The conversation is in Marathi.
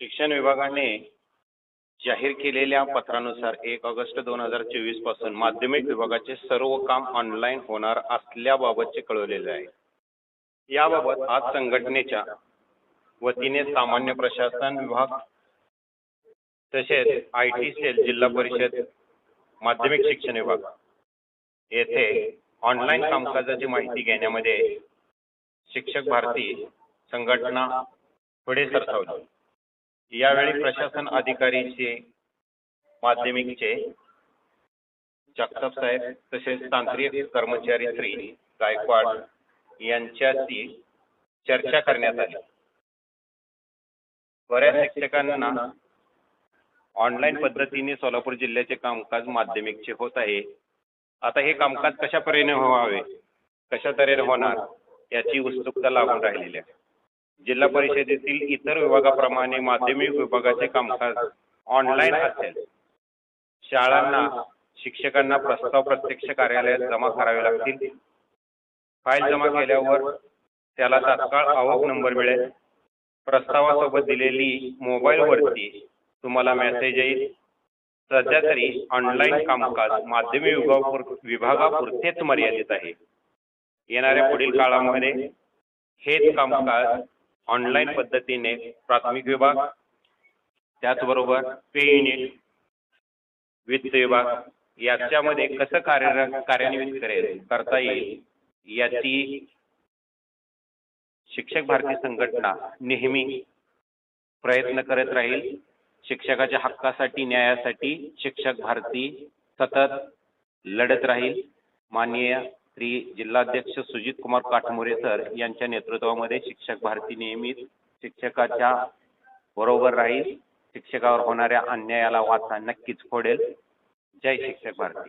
शिक्षण विभागाने जाहीर केलेल्या पत्रानुसार एक ऑगस्ट दोन हजार चोवीसपासून माध्यमिक विभागाचे सर्व काम ऑनलाईन होणार असल्याबाबतचे कळवलेले आहे. याबाबत आज संघटनेच्या वतीने सामान्य प्रशासन विभाग तसेच आय टी सेल जिल्हा परिषद माध्यमिक शिक्षण विभाग येथे ऑनलाईन कामकाजाची माहिती घेण्यामध्ये शिक्षक भारती संघटना पुढे सरसावली. यावेळी प्रशासन अधिकारीचे माध्यमिकचे जगताप साहेब तसेच तांत्रिक कर्मचारी श्री गायकवाड यांच्याशी चर्चा करण्यात आली. बऱ्याच शिक्षकांना ऑनलाईन पद्धतीने सोलापूर जिल्ह्याचे कामकाज माध्यमिकचे होत आहे. आता हे कामकाज कशा परीने व्हावे कशा तऱ्हेने होणार याची उत्सुकता लागून राहिलेली आहे. जिल्हा परिषदेतील इतर विभागाप्रमाणे माध्यमिक विभागाचे कामकाज ऑनलाईन असेल. शाळांना शिक्षकांना प्रस्ताव प्रत्यक्ष कार्यालयात जमा करावे लागतील. फाईल जमा केल्यावर त्याला तात्काळ आवक नंबर मिळेल. प्रस्तावासोबत दिलेली मोबाईलवरती तुम्हाला मेसेज येईल. सध्या तरी ऑनलाईन कामकाज माध्यमिक विभागापुर विभागापुरतेच मर्यादित आहे. येणाऱ्या पुढील काळामध्ये हेच कामकाज ऑनलाईन पद्धतीने प्राथमिक विभाग त्याचबरोबर पे युनिट वित्त विभाग याच्यामध्ये कसं कार्य कार्यान्वित करेल करता येईल याची शिक्षक भारती संघटना नेहमी प्रयत्न करत राहील. शिक्षकाच्या हक्कासाठी न्यायासाठी शिक्षक भारती सतत लढत राहील. माननीय श्री जिल्हाध्यक्ष सुजित कुमार काठमोरे सर यांच्या नेतृत्वामध्ये शिक्षक भारती नेहमीच शिक्षकाच्या बरोबर राहील. शिक्षकावर होणाऱ्या अन्यायाला वाचा नक्कीच फोडेल. जय शिक्षक भारती.